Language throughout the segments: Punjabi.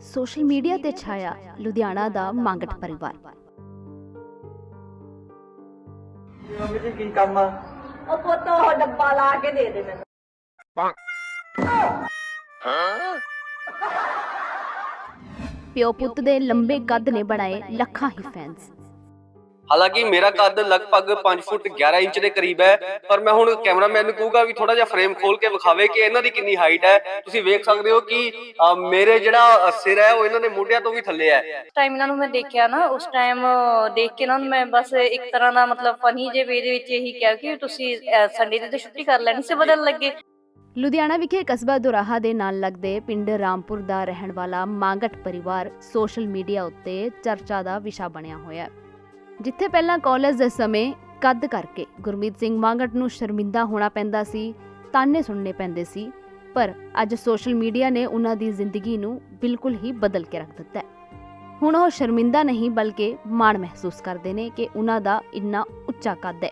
ਸੋਸ਼ਲ ਮੀਡੀਆ ਤੇ ਛਾਇਆ ਲੁਧਿਆਣਾ ਦਾ ਮੰਗਟ ਪਰਿਵਾਰ। ਮੰਮੀ ਜੀ ਕੀ ਕੰਮ ਆ? ਉਹ ਪੁੱਤ ਉਹ ਡੱਬਾ ਲਾ ਕੇ ਦੇ ਦੇ ਮੈਨੂੰ। ਪਿਓ ਪੁੱਤ ਦੇ ਲੰਬੇ ਕੱਦ ਨੇ ਬਣਾਏ ਲੱਖਾਂ ਹੀ ਫੈਨਸ ਹਾਲਾਂਕਿ ਮੇਰਾ ਕੱਦ ਲਗਭਗ 5 ਫੁੱਟ 11 ਇੰਚ ਦੇ ਕਰੀਬ ਹੈ ਪਰ ਮੈਂ ਹੁਣ ਕੈਮਰਾਮੈਨ ਨੂੰ ਕਹੂੰਗਾ ਵੀ ਥੋੜਾ ਜਿਹਾ ਫਰੇਮ ਖੋਲ ਕੇ ਵਿਖਾਵੇ ਕਿ ਇਹਨਾਂ ਦੀ ਕਿੰਨੀ ਹਾਈਟ ਹੈ। ਤੁਸੀਂ ਵੇਖ ਸਕਦੇ ਹੋ ਕਿ ਮੇਰੇ ਜਿਹੜਾ ਸਿਰ ਹੈ ਉਹ ਇਹਨਾਂ ਦੇ ਮੋਢਿਆਂ ਤੋਂ ਵੀ ਥੱਲੇ ਹੈ। ਟਾਈਮ ਇਹਨਾਂ ਨੂੰ ਮੈਂ ਦੇਖਿਆ ਨਾ ਉਸ ਟਾਈਮ ਦੇਖ ਕੇ ਨਾ ਮੈਂ ਬਸ ਇੱਕ ਤਰ੍ਹਾਂ ਦਾ ਮਤਲਬ ਫਨੀ ਜੇ ਵੇ ਦੇ ਵਿੱਚ ਇਹੀ ਕਿਹਾ ਕਿ ਤੁਸੀਂ ਸੰਡੇ ਦੀ ਤਾਂ ਛੁੱਟੀ ਕਰ ਲੈਣੀ ਸੀ ਬਦਲ ਲੱਗੇ। ਲੁਧਿਆਣਾ ਵਿਖੇ ਕਸਬਾ ਦੁਰਾਹਾ ਦੇ ਨਾਲ ਲੱਗਦੇ ਪਿੰਡ ਰਾਮਪੁਰ ਦਾ ਰਹਿਣ ਵਾਲਾ ਮੰਗਟ ਪਰਿਵਾਰ ਸੋਸ਼ਲ ਮੀਡੀਆ ਉੱਤੇ ਚਰਚਾ ਦਾ ਵਿਸ਼ਾ ਬਣਿਆ ਹੋਇਆ ਹੈ। ਜਿੱਥੇ ਪਹਿਲਾਂ ਕਾਲਜ ਦੇ ਸਮੇਂ ਕੱਦ ਕਰਕੇ ਗੁਰਮੀਤ ਸਿੰਘ ਮੰਗਟ ਨੂੰ ਸ਼ਰਮਿੰਦਾ ਹੋਣਾ ਪੈਂਦਾ ਸੀ, ਤਾਨੇ ਸੁਣਨੇ ਪੈਂਦੇ ਸੀ, ਪਰ ਅੱਜ ਸੋਸ਼ਲ ਮੀਡੀਆ ਨੇ ਉਹਨਾਂ ਦੀ ਜ਼ਿੰਦਗੀ ਨੂੰ ਬਿਲਕੁਲ ਹੀ ਬਦਲ ਕੇ ਰੱਖ ਦਿੱਤਾ ਹੈ। ਹੁਣ ਉਹ ਸ਼ਰਮਿੰਦਾ ਨਹੀਂ, ਬਲਕਿ ਮਾਣ ਮਹਿਸੂਸ ਕਰਦੇ ਨੇ ਕਿ ਉਹਨਾਂ ਦਾ ਇੰਨਾ ਉੱਚਾ ਕੱਦ ਹੈ।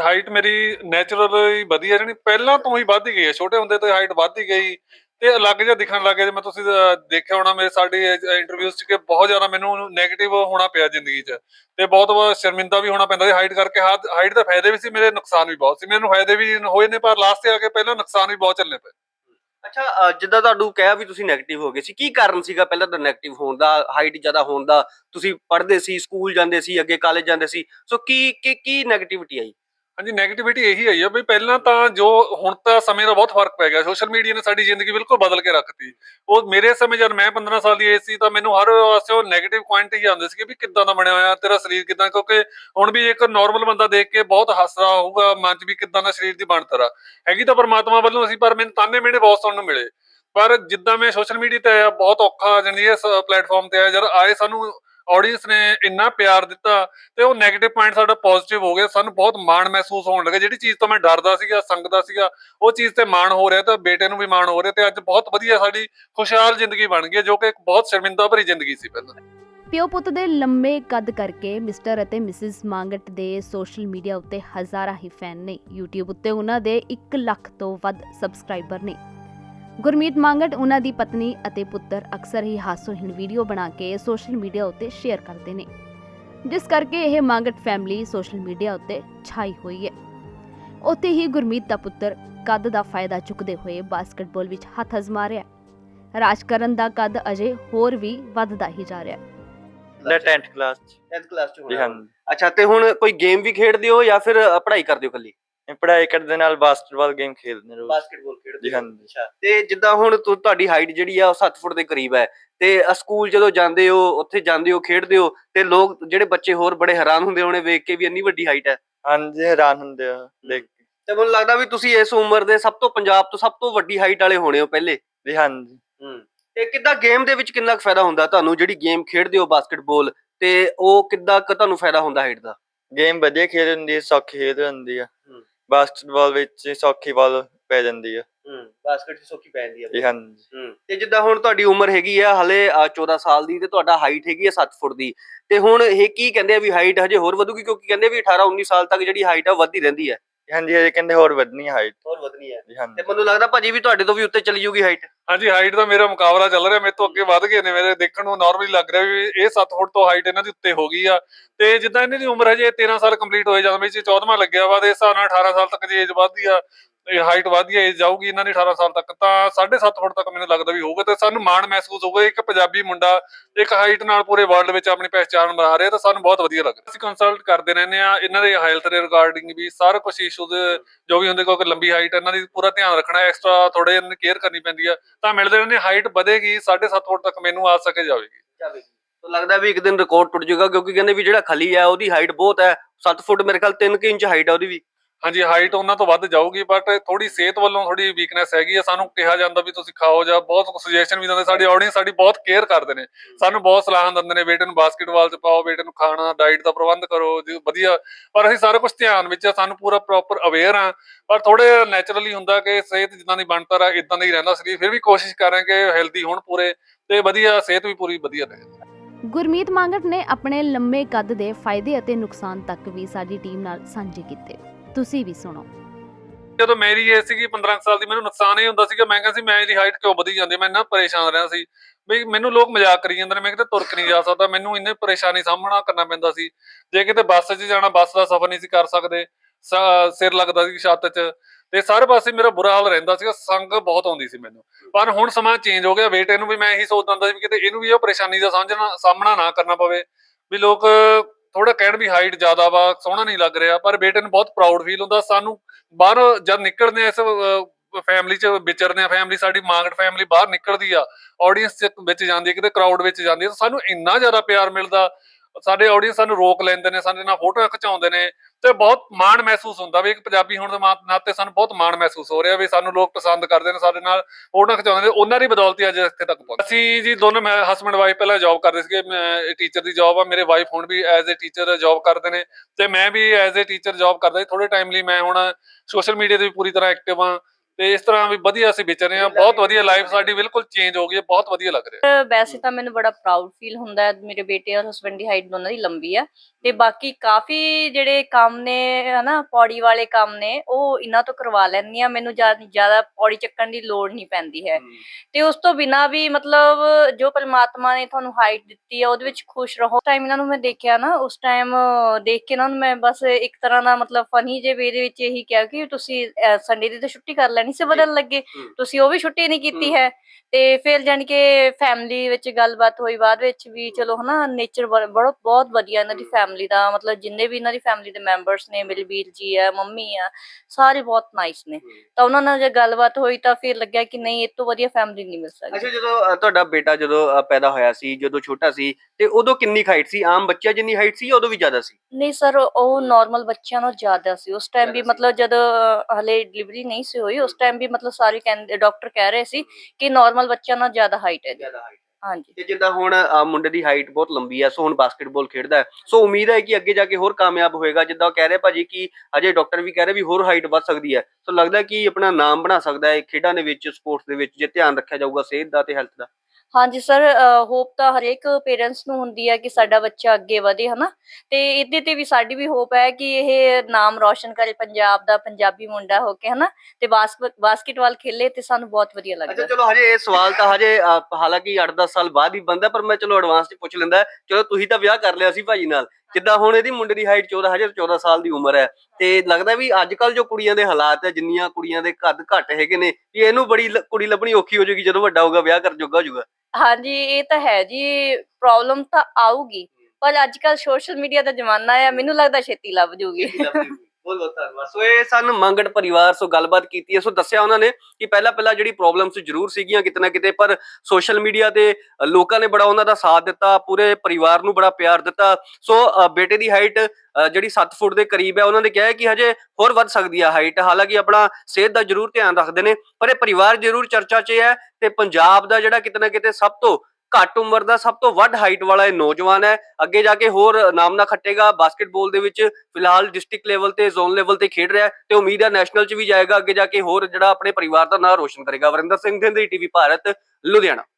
ਹਾਈਟ ਮੇਰੀ ਨੈਚੁਰਲ ਹੀ ਵਧੀਆ ਜਿਹੜੀ ਪਹਿਲਾਂ ਤੋਂ ਹੀ ਵੱਧ ਗਈ ਹੈ। ਛੋਟੇ ਹੁੰਦੇ ਤੋਂ ਹਾਈਟ ਵੱਧ ਗਈ। ਤੇ ਅਲੱਗ ਜਿਹਾ ਦਿਖਣ ਲੱਗ ਜੇ ਮੈਂ ਤੁਸੀਂ ਦੇਖਿਆ ਹੋਣਾ ਮੇਰੇ ਸਾਡੀ ਇੰਟਰਵਿਊਜ਼ 'ਚ ਕਿ ਬਹੁਤ ਜ਼ਿਆਦਾ ਮੈਨੂੰ 네ਗੇਟਿਵ ਹੋਣਾ ਪਿਆ ਜ਼ਿੰਦਗੀ 'ਚ ਤੇ ਬਹੁਤ ਸ਼ਰਮਿੰਦਾ ਵੀ ਹੋਣਾ ਪੈਂਦਾ ਸੀ ਹਾਈਟ ਕਰਕੇ ਹਾਈਟ ਦਾ ਫਾਇਦੇ ਵੀ ਸੀ, ਮੇਰੇ ਨੁਕਸਾਨ ਵੀ ਬਹੁਤ ਸੀ ਮੈਨੂੰ ਫਾਇਦੇ ਵੀ ਹੋਏ ਨੇ, ਪਰ ਲਾਸਟ ਤੇ ਆ ਕੇ ਪਹਿਲਾਂ ਨੁਕਸਾਨ ਵੀ ਬਹੁਤ ਚੱਲਨੇ ਪਏ। ਅੱਛਾ ਜਿੱਦਾਂ ਤੁਹਾਨੂੰ ਕਹਿਆ ਵੀ ਤੁਸੀਂ ਨੈਗੇਟਿਵ ਹੋ ਗਏ ਸੀ, ਕੀ ਕਾਰਨ ਸੀਗਾ ਪਹਿਲਾਂ ਤਾਂ 네ਗੇਟਿਵ ਹੋਣ ਦਾ ਹਾਈਟ ਜ਼ਿਆਦਾ ਹੋਣ ਦਾ? ਤੁਸੀਂ ਪੜ੍ਹਦੇ ਸੀ ਸਕੂਲ ਜਾਂਦੇ ਸੀ, ਅੱਗੇ ਕਾਲਜ ਜਾਂਦੇ ਸੀ ਸੋ ਕੀ ਕੀ ਕੀ 네ਗੇਟਿਵਿਟੀ ਆਈ? ਹਾਂਜੀ 네ਗੇਟਿਵਿਟੀ ਇਹੀ ਆਈ ਆ ਵੀ ਪਹਿਲਾਂ ਤਾਂ ਜੋ ਹੁਣ ਤਾਂ ਸਮੇਂ ਦਾ ਬਹੁਤ ਫ਼ਰਕ ਪੈ ਗਿਆ। ਸੋਸ਼ਲ ਮੀਡੀਆ ਨੇ ਸਾਡੀ ਜ਼ਿੰਦਗੀ ਬਿਲਕੁਲ ਬਦਲ ਕੇ ਰੱਖਤੀ। ਉਹ ਮੇਰੇ ਸਮੇਂ ਜਦ ਮੈਂ 15 ਸਾਲ ਦੀ ਏਜ ਸੀ ਤਾਂ ਮੈਨੂੰ ਹਰ ਵਾਸਤੇ ਉਹ 네ਗੇਟਿਵ ਪੁਆਇੰਟ ਹੀ ਆਉਂਦੇ ਸੀ ਵੀ ਕਿੱਦਾਂ ਦਾ ਬਣਿਆ ਹੋਇਆ, ਤੇਰਾ ਸਰੀਰ ਕਿੱਦਾਂ, ਕਿਉਂਕਿ ਹੁਣ ਵੀ ਇੱਕ ਨਾਰਮਲ ਬੰਦਾ ਦੇਖ ਕੇ ਬਹੁਤ ਹੱਸਦਾ ਹੋਊਗਾ, ਮਨ 'ਚ ਵੀ ਕਿੱਦਾਂ ਦਾ ਸਰੀਰ ਦੀ ਬਣਤਰ ਆ। ਹੈਗੀ ਤਾਂ ਪਰਮਾਤਮਾ ਵੱਲੋਂ ਅਸੀਂ, ਪਰ ਮੈਨੂੰ ਤਾਨੇ ਮਿਹਣੇ ਬਹੁਤ ਸੁਣਨ ਨੂੰ ਮਿਲੇ। ਪਰ ਜਿੱਦਾਂ ਮੈਂ ਸੋਸ਼ਲ ਮੀਡੀਆ ਤੇ ਆਇਆ, ਬਹੁਤ ਔਖਾ, ਜਾਣੀ ਇਸ ਪਲੇਟਫਾਰਮ ਤੇ ਆਇਆ, ਜਦ ਆਏ ਸਾਨੂੰ ਆਡੀਅנס ਨੇ ਇੰਨਾ ਪਿਆਰ ਦਿੱਤਾ ਤੇ ਉਹ 네ਗੇਟਿਵ ਪੁਆਇੰਟ ਸਾਡਾ ਪੋਜ਼ਿਟਿਵ ਹੋ ਗਿਆ। ਸਾਨੂੰ ਬਹੁਤ ਮਾਣ ਮਹਿਸੂਸ ਹੋਣ ਲੱਗਾ। ਜਿਹੜੀ ਚੀਜ਼ ਤੋਂ ਮੈਂ ਡਰਦਾ ਸੀਗਾ, ਸੰਗਦਾ ਸੀਗਾ, ਉਹ ਚੀਜ਼ ਤੇ ਮਾਣ ਹੋ ਰਿਹਾ ਤਾਂ ਬੇਟੇ ਨੂੰ ਵੀ ਮਾਣ ਹੋ ਰਿਹਾ ਤੇ ਅੱਜ ਬਹੁਤ ਵਧੀਆ ਸਾਡੀ ਖੁਸ਼ਹਾਲ ਜ਼ਿੰਦਗੀ ਬਣ ਗਈ ਜੋ ਕਿ ਇੱਕ ਬਹੁਤ ਸ਼ਰਮਿੰਦਾ ਭਰੀ ਜ਼ਿੰਦਗੀ ਸੀ ਪਹਿਲਾਂ। ਪਿਓ ਪੁੱਤ ਦੇ ਲੰਮੇ ਕੱਦ ਕਰਕੇ ਮਿਸਟਰ ਅਤੇ ਮਿਸਿਸ ਮੰਗਟ ਦੇ ਸੋਸ਼ਲ ਮੀਡੀਆ ਉੱਤੇ ਹਜ਼ਾਰਾਂ ਹੀ ਫੈਨ ਨੇ। YouTube ਉੱਤੇ ਉਹਨਾਂ ਦੇ 1 ਲੱਖ ਤੋਂ ਵੱਧ ਸਬਸਕ੍ਰਾਈਬਰ ਨੇ। ਗੁਰਮੀਤ ਮੰਗਟ, ਉਹਨਾਂ ਦੀ ਪਤਨੀ ਅਤੇ ਪੁੱਤਰ ਅਕਸਰ ਹੀ ਹਾਸੋਹੀਣ ਵੀਡੀਓ ਬਣਾ ਕੇ ਸੋਸ਼ਲ ਮੀਡੀਆ ਉੱਤੇ ਸ਼ੇਅਰ ਕਰਦੇ ਨੇ। ਜਿਸ ਕਰਕੇ ਇਹ ਮੰਗਟ ਫੈਮਿਲੀ ਸੋਸ਼ਲ ਮੀਡੀਆ ਉੱਤੇ ਛਾਈ ਹੋਈ ਹੈ। ਉੱਥੇ ਹੀ ਗੁਰਮੀਤ ਦਾ ਪੁੱਤਰ ਕੱਦ ਦਾ ਫਾਇਦਾ ਚੁੱਕਦੇ ਹੋਏ ਬਾਸਕਟਬਾਲ ਵਿੱਚ ਹੱਥ ਅਜ਼ਮਾ ਰਿਹਾ ਹੈ। ਰਾਜਕਰਨ ਦਾ ਕੱਦ ਅਜੇ ਹੋਰ ਵੀ ਵੱਧਦਾ ਹੀ ਜਾ ਰਿਹਾ ਹੈ। ਲੈ 10th ਕਲਾਸ ਚ। 10th ਕਲਾਸ 'ਚ ਜੀ ਹੋਣਾ ਹਾਂਜੀ ਅੱਛਾ ਤੇ ਹੁਣ ਕੋਈ ਗੇਮ ਵੀ ਖੇਡਦੇ ਹੋ ਜਾਂ ਫਿਰ ਅ, ਪੜ੍ਹਾਈ ਕਰਦੇ ਹੋ ਕੱਲੀ ਇਹ ਪੜ੍ਹਾਈ ਕਰਦੇ ਨਾਲ ਬਾਸਕਟਬਾਲ ਗੇਮ ਖੇਡਦੇ ਰੋਜ਼ ਬਾਸਕਟਬਾਲ ਖੇਡਦੇ ਜੀ ਹਾਂਜੀ। ਅੱਛਾ ਤੇ ਜਿੱਦਾਂ ਹੁਣ ਤੁ- ਤੁਹਾਡੀ ਹਾਈਟ ਜਿਹੜੀ ਆ ਉਹ 7 ਫੁੱਟ ਦੇ ਕਰੀਬ ਹੈ। ਤੇ ਅ, ਸਕੂਲ ਜਦੋਂ ਜਾਂਦੇ ਹੋ ਉੱਥੇ ਜਾਂਦੇ ਹੋ ਖੇਡਦੇ ਹੋ ਤੇ ਲੋਕ ਜਿਹੜੇ ਬੱਚੇ ਹੋਰ ਬੜੇ ਹੈਰਾਨ ਹੁੰਦੇ ਹੋਣੇ ਵੇਖ ਕੇ ਵੀ ਇੰਨੀ ਵੱਡੀ ਹਾਈਟ ਹੈ। ਹਾਂਜੀ ਹੈਰਾਨ ਹੁੰਦੇ ਆ ਦੇਖ ਕੇ। ਤੇ ਮੈਨੂੰ ਲੱਗਦਾ ਵੀ ਤੁਸੀਂ ਇਸ ਉਮਰ ਦੇ ਸਭ ਤੋਂ ਪੰਜਾਬ ਤੋਂ ਸਭ ਤੋਂ ਵੱਡੀ ਹਾਈਟ ਵਾਲੇ ਹੋਣੇ ਹੋ ਪਹਿਲੇ। ਜੀ ਹਾਂਜੀ। ਤੇ ਕਿੱਦਾਂ ਗੇਮ ਦੇ ਵਿੱਚ ਕਿੰਨਾ ਕੁ ਫਾਇਦਾ ਹੁੰਦਾ ਤੁਹਾਨੂੰ? ਜਿਹੜੀ ਗੇਮ ਖੇਡਦੇ ਹੋ ਬਾਸਕਟਬਾਲ ਤੇ ਉਹ ਕਿੱਦਾਂ ਕੁ ਤੁਹਾਨੂੰ ਫਾਇਦਾ ਹੁੰਦਾ ਹਾਈਟ ਦਾ? ਗੇਮ ਵਧੀਆ ਖੇਡ ਹੁੰਦੀ ਹੈ ਸੌਖੀ ਖੇਡ ਹੁੰਦੀ ਆ ਹੂੰ। ਬਾਸਕਟਬਾਲ ਵਿੱਚ ਸੌਖੀ ਬਾਲ ਪੈ ਜਾਂਦੀ ਆ ਹੂੰ ਬਾਸਕਟ ਦੀ ਸੌਖੀ ਪੈ ਜਾਂਦੀ ਜੀ ਹਾਂਜੀ। ਹੂੰ ਤੇ ਜਿੱਦਾਂ ਹੁਣ ਤੁਹਾਡੀ ਉਮਰ ਹੈਗੀ ਆ ਹਲੇ ਅ, 14 ਸਾਲ ਦੀ ਤੇ ਤੁਹਾਡਾ ਹਾਈਟ ਹੈਗੀ ਆ 7 ਫੁੱਟ ਦੀ। ਤੇ ਹੁਣ ਇਹ ਕੀ ਕਹਿੰਦੇ ਆ ਵੀ ਹਾਈਟ ਹਜੇ ਹੋਰ ਵਧੂਗੀ? ਕਿਉਂਕਿ ਕਹਿੰਦੇ ਵੀ 18 19 ਸਾਲ ਤੱਕ ਜਿਹੜੀ ਹਾਈਟ ਆ ਵੱਧਦੀ ਰਹਿੰਦੀ ਹੈ। ਹਾਂਜੀ ਇਹ ਕਹਿੰਦੇ ਹੋਰ ਵਧਣੀ ਹਾਈਟ ਹੋਰ ਵਧਣੀ ਹੈ। ਜੀ ਤੇ ਹਾਂਜੀ ਮੈਨੂੰ ਲੱਗਦਾ ਭਾਜੀ ਵੀ ਤੁਹਾਡੇ ਤੋਂ ਵੀ ਉੱਤੇ ਚਲੀ ਜੂਗੀ ਹਾਈਟ ਹਾਂਜੀ ਹਾਈਟ ਦਾ ਮੇਰਾ ਮੁਕਾਬਲਾ ਚੱਲ ਰਿਹਾ, ਮੇਰੇ ਤੋਂ ਅੱਗੇ ਵੱਧ ਗਏ ਨੇ, ਮੇਰੇ ਦੇਖਣ ਨੂੰ ਨਾਰਮਲੀ ਲੱਗ ਰਿਹਾ ਵੀ ਇਹ 7 ਫੁੱਟ ਤੋਂ ਹਾਈਟ ਇਹਨਾਂ ਦੀ ਉੱਤੇ ਹੋ ਗਈ ਆ। ਤੇ ਜਿੱਦਾਂ ਇਹਨਾਂ ਦੀ ਉਮਰ ਹਜੇ 13 ਸਾਲ ਕੰਪਲੀਟ ਹੋਏ, ਜਾਂਦੇ ਵਿੱਚ 14ਵਾਂ ਲੱਗਿਆ ਵਾ ਦੇ ਹਿਸਾਬ ਨਾਲ 18 ਸਾਲ ਤੱਕ ਦੀ ਏਜ ਵੱਧਦੀ ਆ। ਇਹ ਹਾਈਟ ਵਧਦੀ ਆ ਏਜ ਜਾਊਗੀ ਇਹਨਾਂ ਦੀ 18 ਸਾਲ ਤੱਕ, ਤਾਂ 7.5 ਫੁੱਟ ਤੱਕ ਮੈਨੂੰ ਲੱਗਦਾ ਵੀ ਹੋਊਗਾ ਤੇ ਸਾਨੂੰ ਮਾਣ ਮਹਿਸੂਸ ਹੋਊਗਾ, ਇੱਕ ਪੰਜਾਬੀ ਮੁੰਡਾ ਇੱਕ ਹਾਈਟ ਨਾਲ ਪੂਰੇ ਵਰਲਡ ਵਿੱਚ ਆਪਣੀ ਪਹਿਚਾਣ ਬਣਾ ਰਿਹਾ ਤਾਂ ਸਾਨੂੰ ਬਹੁਤ ਵਧੀਆ ਲੱਗ ਰਿਹਾ। ਅਸੀਂ ਕੰਸਲਟ ਕਰਦੇ ਰਹਿੰਦੇ ਆ ਇਹਨਾਂ ਦੇ ਹੈਲਥ ਦੇ ਰਿਗਾਰਡਿੰਗ ਵੀ ਸਾਰਾ ਕੁਝ ਇਸ਼ੂਜ਼ ਜੋ ਵੀ ਹੁੰਦੇ, ਕਿਉਂਕਿ ਲੰਬੀ ਹਾਈਟ ਇਹਨਾਂ ਦੀ ਪੂਰਾ ਧਿਆਨ ਰੱਖਣਾ ਐਕਸਟਰਾ ਥੋੜੇ ਇਹਨਾਂ ਦੀ ਕੇਅਰ ਕਰਨੀ ਪੈਂਦੀ ਆ, ਤਾਂ ਮਿਲਦੇ ਰਹਿੰਦੇ ਹਾਈਟ ਵਧੇਗੀ 7.5 ਫੁੱਟ ਤੱਕ ਮੈਨੂੰ ਆ ਸਕੇ ਜਾਵੇਗੀ। ਜਾਵੇਗੀ। ਤਾਂ ਲੱਗਦਾ ਵੀ ਇੱਕ ਦਿਨ ਰਿਕਾਰਡ ਟੁੱਟ ਜਾਊਗਾ, ਕਿਉਂਕਿ ਕਹਿੰਦੇ ਵੀ ਜਿਹੜਾ ਖਲੀ ਆ, ਉਹਦੀ ਹਾਈਟ ਬਹੁਤ ਹੈ 7 ਫੁੱਟ ਮੇਰੇ ਖਿਆਲ 3 ਇੰਚ ਹਾਈਟ ਹੈ ਉਹਦੀ ਵੀ। ਹਾਂਜੀ ਹਾਈਟ ਉਹਨਾਂ ਤੋਂ ਵੱਧ ਜਾਊਗੀ ਬਟ ਥੋੜੀ ਸਿਹਤ ਵੱਲੋਂ ਥੋੜੀ ਵੀਕਨੈਸ ਹੈਗੀ ਆ। ਸਾਨੂੰ ਕਿਹਾ ਜਾਂਦਾ ਵੀ ਤੁਸੀਂ ਖਾਓ ਜਾਂ ਬਹੁਤ ਸੁਜੈਸ਼ਨ ਵੀ ਦਿੰਦੇ। ਸਾਡੀ ਆਡੀਅנס ਸਾਡੀ ਬਹੁਤ ਕੇਅਰ ਕਰਦੇ ਨੇ। ਸਾਨੂੰ ਬਹੁਤ ਸਲਾਹਾਂ ਦਿੰਦੇ ਨੇ ਬੇਟੇ ਨੂੰ ਬਾਸਕਟਬਾਲ 'ਚ ਪਾਓ ਬੇਟੇ ਨੂੰ ਖਾਣਾ ਡਾਈਟ ਦਾ ਪ੍ਰਬੰਧ ਕਰੋ ਜੀ ਵਧੀਆ। ਪਰ ਅਸੀਂ ਸਾਰਾ ਕੁਝ ਧਿਆਨ ਵਿੱਚ ਆ, ਸਾਨੂੰ ਪੂਰਾ ਪ੍ਰੋਪਰ ਅਵੇਅਰ ਆ। ਪਰ ਥੋੜੇ ਨੈਚੁਰਲੀ ਹੁੰਦਾ ਕਿ ਸਿਹਤ ਜਿੱਦਾਂ ਦੀ ਬਣਤਰ ਆ ਇਦਾਂ ਦਾ ਹੀ ਰਹਿੰਦਾ ਸਰੀਰ। ਫਿਰ ਵੀ ਕੋਸ਼ਿਸ਼ ਕਰ ਹੈਲਦੀ ਹੋਣ ਪੂਰੇ ਤੇ ਵਧੀਆ ਸਿਹਤ ਵੀ ਪੂਰੀ ਵਧੀਆ ਰਹੇ। ਗੁਰਮੀਤ ਮੰਗਟ ਨੇ ਆਪਣੇ ਲੰਮੇ ਕੱਦ ਦੇ ਫਾਇਦੇ ਅਤੇ ਨੁਕਸਾਨ ਤੱਕ ਵੀ ਸਾਡੀ ਟੀਮ ਨਾਲ ਸਾਂਝੇ ਕੀਤੇ। ਤੁਸੀਂ ਵੀ ਸੁਣੋ। ਜਦੋਂ ਮੇਰੀ ਏਜ ਸੀਗੀ 15 ਸਾਲ ਦੀ, ਮੈਨੂੰ ਨੁਕਸਾਨ ਇਹ ਹੁੰਦਾ ਸੀਗਾ, ਮੈਂ ਕਹਿੰਦਾ ਸੀ, ਮੈਂ ਹਾਈਟ ਕਿਉਂ ਵਧੀ ਜਾਂਦੀ ਮੈਂ ਇੰਨਾ ਪਰੇਸ਼ਾਨ ਰਿਹਾ ਸੀ। ਵੀ ਮੈਨੂੰ ਲੋਕ ਮਜ਼ਾਕ ਕਰੀ ਜਾਂਦੇ ਨੇ, ਮੈਂ ਕਿਤੇ ਤੁਰ ਨਹੀਂ ਜਾ ਸਕਦਾ, ਮੈਨੂੰ ਇੰਨੇ ਪਰੇਸ਼ਾਨੀ ਸਾਹਮਣਾ ਕਰਨਾ ਪੈਂਦਾ ਸੀ। ਜੇ ਕਿਤੇ ਬੱਸ 'ਚ ਜਾਣਾ, ਬੱਸ ਦਾ ਸਫ਼ਰ ਨਹੀਂ ਸੀ ਕਰ ਸਕਦੇ ਸਿਰ ਲੱਗਦਾ ਸੀ ਛੱਤ 'ਚ। ਤੇ ਸਾਰੇ ਪਾਸੇ ਮੇਰਾ ਬੁਰਾ ਹਾਲ ਰਹਿੰਦਾ ਸੀਗਾ, ਸੰਗ ਬਹੁਤ ਆਉਂਦੀ ਸੀ ਮੈਨੂੰ। ਪਰ ਹੁਣ ਸਮਾਂ ਚੇਂਜ ਹੋ ਗਿਆ ਬੇਟੇ ਨੂੰ ਵੀ ਮੈਂ ਇਹੀ ਸੋਚਦਾ ਹੁੰਦਾ ਸੀ ਵੀ ਕਿਤੇ ਇਹਨੂੰ ਵੀ ਉਹ ਪਰੇਸ਼ਾਨੀ ਦਾ ਸਮਝਣਾ ਸਾਹਮਣਾ ਨਾ ਕਰਨਾ ਪਵੇ। ਵੀ ਲੋਕ ਥੋੜਾ ਕਹਿਣ ਵੀ ਹਾਈਟ ਜ਼ਿਆਦਾ ਵਾ, ਸੋਹਣਾ ਨਹੀਂ ਲੱਗ ਰਿਹਾ, ਪਰ ਬੇਟੇ ਨੂੰ ਬਹੁਤ ਪ੍ਰਾਊਡ ਫੀਲ ਹੁੰਦਾ, ਸਾਨੂੰ ਬਾਹਰ ਜਦ ਨਿਕਲਦੇ ਆ ਇਸ ਫੈਮਿਲੀ ਚ ਵਿਚਰਦੇ ਆ ਫੈਮਿਲੀ ਸਾਡੀ ਮਾਂਗਟ ਫੈਮਿਲੀ ਬਾਹਰ ਨਿਕਲਦੀ ਆ ਆਡੀਅנס ਚ ਵਿੱਚ ਜਾਂਦੀ ਕਿਤੇ ਕਰਾਊਡ ਵਿੱਚ ਜਾਂਦੀ ਹੈ ਤਾਂ ਸਾਨੂੰ ਇੰਨਾ ਜ਼ਿਆਦਾ ਪਿਆਰ ਮਿਲਦਾ ਸਾਡੇ ਆਡੀਅנס ਸਾਨੂੰ ਰੋਕ ਲੈਂਦੇ ਨੇ, ਸਾਡੇ ਨਾਲ ਫੋਟੋਆਂ ਖਿਚਾਉਂਦੇ ਨੇ ਤੇ ਬਹੁਤ ਮਾਣ ਮਹਿਸੂਸ ਹੁੰਦਾ ਵੀ ਇੱਕ ਪੰਜਾਬੀ ਹੋਣ ਦੇ ਨਾਤੇ ਸਾਨੂੰ ਬਹੁਤ ਮਾਣ ਮਹਿਸੂਸ ਹੋ ਰਿਹਾ ਵੀ ਸਾਨੂੰ ਲੋਕ ਪਸੰਦ ਕਰਦੇ ਨੇ, ਸਾਡੇ ਨਾਲ ਫੋਟੋਆਂ ਖਿਚਾਉਂਦੇ ਨੇ, ਉਹਨਾਂ ਦੀ ਬਦੌਲਤ ਅੱਜ ਇੱਥੇ ਤੱਕ ਪਹੁੰਚੇ ਅਸੀਂ ਜੀ ਦੋਨੋਂ ਮੈਂ ਹਸਬੰਡ ਵਾਈਫ ਪਹਿਲਾਂ ਜੌਬ ਕਰਦੇ ਸੀਗੇ, ਮੈਂ ਟੀਚਰ ਦੀ ਜੌਬ ਆ, ਮੇਰੇ ਵਾਈਫ ਹੁਣ ਵੀ ਐਜ਼ ਅ ਟੀਚਰ ਜੌਬ ਕਰਦੇ ਨੇ ਤੇ ਮੈਂ ਵੀ ਐਜ਼ ਅ ਟੀਚਰ ਜੌਬ ਕਰਦਾ ਸੀ ਥੋੜੇ ਟਾਈਮ ਲਈ ਮੈਂ ਹੁਣ ਸੋਸ਼ਲ ਮੀਡੀਆ ਤੇ ਵੀ ਪੂਰੀ ਤਰ੍ਹਾਂ ਐਕਟਿਵ ਆ ਤੇ ਇਸ ਤਰ੍ਹਾਂ ਵੀ ਵਧੀਆ ਅਸੀਂ ਵਿਚਰ ਰਹੇ ਹਾਂ। ਬਹੁਤ ਵਧੀਆ ਲਾਈਫ ਸਾਡੀ ਬਿਲਕੁਲ ਚੇਂਜ ਹੋ ਗਈ ਹੈ। ਬਹੁਤ ਵਧੀਆ ਲੱਗ ਰਿਹਾ ਵੈਸੇ ਤਾਂ ਮੈਨੂੰ ਬੜਾ ਪ੍ਰਾਊਡ ਫੀਲ ਹੁੰਦਾ ਹੈ। ਮੇਰੇ ਬੇਟੇ ਔਰ ਹਸਬੰਡ ਦੀ ਹਾਈਟ ਦੋਨਾਂ ਦੀ ਲੰਬੀ ਆ ਤੇ ਬਾਕੀ ਕਾਫੀ ਜਿਹੜੇ ਕੰਮ ਨੇ ਹਨਾ ਪੌੜੀ ਵਾਲੇ ਕੰਮ ਨੇ ਉਹ ਇਹਨਾਂ ਤੋਂ ਕਰਵਾ ਲੈਂਦੀ ਆ ਮੈਨੂੰ ਜ਼ਿਆਦਾ ਪੌੜੀ ਚੱਕਣ ਦੀ ਲੋੜ ਨਹੀਂ ਪੈਂਦੀ ਹੈ। ਤੇ ਉਸ ਤੋਂ ਬਿਨਾ ਵੀ ਮਤਲਬ ਜੋ ਪਰਮਾਤਮਾ ਨੇ ਤੁਹਾਨੂੰ ਹਾਈਟ ਦਿੱਤੀ ਆ ਉਹਦੇ ਵਿੱਚ ਖੁਸ਼ ਰਹੋ। ਟਾਈਮ ਇਹਨਾਂ ਨੂੰ ਮੈਂ ਦੇਖਿਆ ਨਾ ਉਸ ਟਾਈਮ ਦੇਖ ਕੇ ਇਹਨਾਂ ਨੂੰ ਮੈਂ ਬਸ ਇੱਕ ਤਰ੍ਹਾਂ ਦਾ ਮਤਲਬ ਫਨੀ ਜੇ ਵੇ ਦੇ ਵਿੱਚ ਇਹੀ ਕਿਹਾ ਕਿ ਤੁਸੀਂ ਸੰਡੇ ਦੀ ਤਾਂ ਛੁੱਟੀ ਕਰ ਲੈਣੀ ਸੀ ਬਦਲ ਲੱਗੇ। ਤੁਸੀਂ ਉਹ ਵੀ ਛੁੱਟੀ ਨਹੀਂ ਕੀਤੀ। ਹੈ। ਤੇ ਫਿਰ ਜਾਣੀ ਕਿ ਫੈਮਿਲੀ ਵਿੱਚ ਗੱਲਬਾਤ ਹੋਈ ਬਾਅਦ ਵਿੱਚ ਵੀ ਚਲੋ ਹਨਾ ਨੇਚਰ ਬੜਾ ਬਹੁਤ ਵਧੀਆ ਇਹਨਾਂ ਦੀ ਫੈਮਿਲੀ ਦਾ। ਮਤਲਬ ਜਿੰਨੇ ਵੀ ਇਹਨਾਂ ਦੀ ਫੈਮਿਲੀ ਦੇ ਮੈਂਬਰਸ ਨੇ ਮੇਰੇ ਵੀਰ ਜੀ ਆ ਮੰਮੀ ਆ ਸਾਰੇ ਬਹੁਤ ਨਾਈਸ ਨੇ। ਤਾਂ ਉਹਨਾਂ ਨਾਲ ਜੇ ਗੱਲਬਾਤ ਹੋਈ ਤਾਂ ਫਿਰ ਲੱਗਿਆ ਕਿ ਨਹੀਂ ਇਹ ਤੋਂ ਵਧੀਆ ਫੈਮਿਲੀ ਨਹੀਂ ਮਿਲ ਸਕਦੀ। ਅੱਛਾ ਜਦੋਂ ਤੁਹਾਡਾ ਬੇਟਾ ਜਦੋਂ ਪੈਦਾ ਹੋਇਆ ਸੀ ਜਦੋਂ ਛੋਟਾ ਸੀ ਤੇ ਉਦੋਂ ਕਿੰਨੀ ਹਾਈਟ ਸੀ? ਆਮ ਬੱਚਿਆਂ ਜਿੰਨੀ ਹਾਈਟ ਸੀ ਉਦੋਂ ਵੀ ਜ਼ਿਆਦਾ ਸੀ? ਨਹੀਂ ਸਰ ਉਹ ਨਾਰਮਲ ਬੱਚਿਆਂ ਨਾਲੋਂ ਜ਼ਿਆਦਾ ਸੀ। ਉਸ ਟਾਈਮ ਵੀ। ਮਤਲਬ ਜਦ ਹਲੇ ਡਿਲੀਵਰੀ ਨਹੀਂ ਸੀ ਹੋਈ ਉਸ ਟਾਈਮ ਵੀ ਮਤਲਬ ਸਾਰੇ ਕਹਿੰਦੇ ਡਾਕਟਰ ਕਹਿ ਰਹੇ ਸੀ ਕਿ ਨਾਰਮਲ ਬੱਚਿਆਂ ਨਾਲੋਂ ਜ਼ਿਆਦਾ ਹਾਈਟ ਹੈ ਇਹਦੀ। ਜ਼ਿਆਦਾ ਹਾਈਟ ਹਾਂਜੀ। ਤੇ ਜਿੱਦਾਂ ਹੁਣ ਅ, ਮੁੰਡੇ ਦੀ ਹਾਈਟ ਬਹੁਤ ਲੰਬੀ ਹੈ ਸੋ ਹੁਣ ਬਾਸਕਟਬਾਲ ਖੇਡਦਾ ਹੈ। ਸੋ ਉਮੀਦ ਹੈ ਕਿ ਅੱਗੇ ਜਾ ਕੇ ਹੋਰ ਕਾਮਯਾਬ ਹੋਏਗਾ। ਜਿੱਦਾਂ ਉਹ ਕਹਿ ਰਹੇ ਭਾਜੀ ਕਿ ਅਜੇ ਡਾਕਟਰ ਵੀ ਕਹਿ ਰਹੇ ਵੀ ਹੋਰ ਹਾਈਟ ਵੱਧ ਸਕਦੀ ਹੈ। ਸੋ ਲੱਗਦਾ ਕਿ ਆਪਣਾ ਨਾਮ ਬਣਾ ਸਕਦਾ ਹੈ ਖੇਡਾਂ ਦੇ ਵਿੱਚ ਸਪੋਰਟਸ ਦੇ ਵਿੱਚ ਜੇ ਧਿਆਨ ਰੱਖਿਆ ਜਾਊਗਾ ਸਿਹਤ ਦਾ ਤੇ ਹੈਲਥ ਦਾ। ਹਾਂਜੀ ਸਰ ਹੋਪ ਤਾਂ ਹਰੇਕ ਪੇਰੈਂਟਸ ਨੂੰ ਹੁੰਦੀ ਹੈ ਕਿ ਸਾਡਾ ਬੱਚਾ ਅੱਗੇ ਵਧੇ, ਹਨਾ? ਤੇ ਇਹਦੇ ਤੇ ਵੀ ਸਾਡੀ ਵੀ ਹੋਪ ਹੈ ਕਿ ਇਹ ਨਾਮ ਰੌਸ਼ਨ ਕਰੇ, ਪੰਜਾਬ ਦਾ ਪੰਜਾਬੀ ਮੁੰਡਾ ਹੋ ਕੇ, ਹਨਾ? ਤੇ ਬਾਸਕਟਬਾਲ ਖੇਲੇ ਤੇ ਸਾਨੂੰ ਬਹੁਤ ਵਧੀਆ ਅੱਛਾ ਲੱਗਦਾ ਚਲੋ ਹਜੇ ਇਹ ਸਵਾਲ ਤਾਂ ਹਜੇ ਹਾਲਾਂਕਿ 8-10 ਸਾਲ ਬਾਅਦ ਹੀ ਬੰਦਾ ਪਰ ਮੈਂ ਚਲੋ ਐਡਵਾਂਸ 'ਚ ਪੁੱਛ ਲੈਂਦਾ, ਚਲੋ ਤੁਸੀਂ ਤਾਂ ਵਿਆਹ ਕਰ ਲਿਆ ਸੀ ਭਾਜੀ ਨਾਲ। ਜਿੱਦਾਂ ਹੁਣ ਇਹਦੀ ਮੁੰਡੇ ਦੀ ਹਾਈਟ 14 ਹਜੇ 14 ਸਾਲ ਦੀ ਉਮਰ ਹੈ। ਤੇ ਲੱਗਦਾ ਵੀ ਅੱਜ ਕੱਲ ਜੋ ਕੁੜੀਆਂ ਦੇ ਹਾਲਾਤ ਹੈ ਜਿੰਨੀਆਂ ਕੁੜੀਆਂ ਦੇ ਕੱਦ ਘੱਟ ਹੈਗੇ ਨੇ ਵੀ ਇਹਨੂੰ ਬੜੀ ਲ- ਕੁੜੀ ਲੱਭਣੀ ਔਖੀ ਹੋ ਜਾਊਗੀ ਜਦੋਂ ਵੱਡਾ ਹੋਊਗਾ ਵਿਆਹ ਕਰ ਜੋਗਾ ਹੋ ਜਾਊਗਾ। ਹਾਂਜੀ ਇਹ ਤਾਂ ਹੈ ਜੀ ਪ੍ਰੋਬਲਮ ਤਾਂ ਆਊਗੀ। ਪਰ ਅੱਜ ਕੱਲ ਸੋਸ਼ਲ ਮੀਡੀਆ ਦਾ ਜ਼ਮਾਨਾ ਹੈ ਮੈਨੂੰ ਲੱਗਦਾ ਛੇਤੀ ਲੱਭ ਜੂਗੀ। ਬਹੁਤ ਬਹੁਤ ਧੰਨਵਾਦ। ਸੋ ਇਹ ਸਨ ਮੰਗੜ ਪਰਿਵਾਰ, ਸੋ ਗੱਲਬਾਤ ਕੀਤੀ ਹੈ। ਸੋ ਦੱਸਿਆ ਉਹਨਾਂ ਨੇ ਕਿ ਪਹਿਲਾਂ ਪਹਿਲਾਂ ਜਿਹੜੀ ਪ੍ਰੋਬਲਮਸ ਜ਼ਰੂਰ ਸੀਗੀਆਂ ਕਿਤੇ ਨਾ ਕਿਤੇ, ਪਰ ਸੋਸ਼ਲ ਮੀਡੀਆ ਤੇ ਲੋਕਾਂ ਨੇ ਬੜਾ ਉਹਨਾਂ ਦਾ ਸਾਥ ਦਿੱਤਾ, ਪੂਰੇ ਪਰਿਵਾਰ ਨੂੰ ਬੜਾ ਪਿਆਰ ਦਿੱਤਾ। ਸੋ ਬੇਟੇ ਦੀ ਹਾਈਟ ਜਿਹੜੀ 7 ਫੁੱਟ ਦੇ ਕਰੀਬ ਹੈ, ਉਹਨਾਂ ਨੇ ਕਿਹਾ ਕਿ ਹਜੇ ਹੋਰ ਵੱਧ ਸਕਦੀ ਹੈ ਹਾਈਟ ਹਾਲਾਂਕਿ ਆਪਣਾ ਸਿਹਤ ਦਾ ਜ਼ਰੂਰ ਧਿਆਨ ਰੱਖਦੇ ਨੇ, ਪਰ ਇਹ ਪਰਿਵਾਰ ਜ਼ਰੂਰ ਚਰਚਾ 'ਚ ਹੈ ਤੇ ਪੰਜਾਬ ਦਾ ਜਿਹੜਾ ਕਿਤੇ ਨਾ ਕਿਤੇ ਸਭ ਤੋਂ ਘੱਟ ਉਮਰ ਦਾ ਸਭ ਤੋਂ ਵੱਧ ਹਾਈਟ ਵਾਲਾ ਇਹ ਨੌਜਵਾਨ ਹੈ। ਅੱਗੇ ਜਾ ਕੇ ਹੋਰ ਨਾਮ ਨਾ ਖੱਟੇਗਾ। ਬਾਸਕਟਬਾਲ ਦੇ ਵਿੱਚ ਫਿਲਹਾਲ ਡਿਸਟ੍ਰਿਕਟ ਲੈਵਲ ਤੇ ਜ਼ੋਨ ਲੈਵਲ ਤੇ ਖੇਡ ਰਿਹਾ ਤੇ ਉਮੀਦ ਹੈ ਨੈਸ਼ਨਲ 'ਚ ਵੀ ਜਾਏਗਾ। ਅੱਗੇ ਜਾ ਕੇ ਹੋਰ ਜਿਹੜਾ ਆਪਣੇ ਪਰਿਵਾਰ ਦਾ ਨਾਮ ਰੋਸ਼ਨ ਕਰੇਗਾ। ਵਰਿੰਦਰ ਸਿੰਘ ਧਿੰਦੀ ਟੀਵੀ ਭਾਰਤ, ਲੁਧਿਆਣਾ।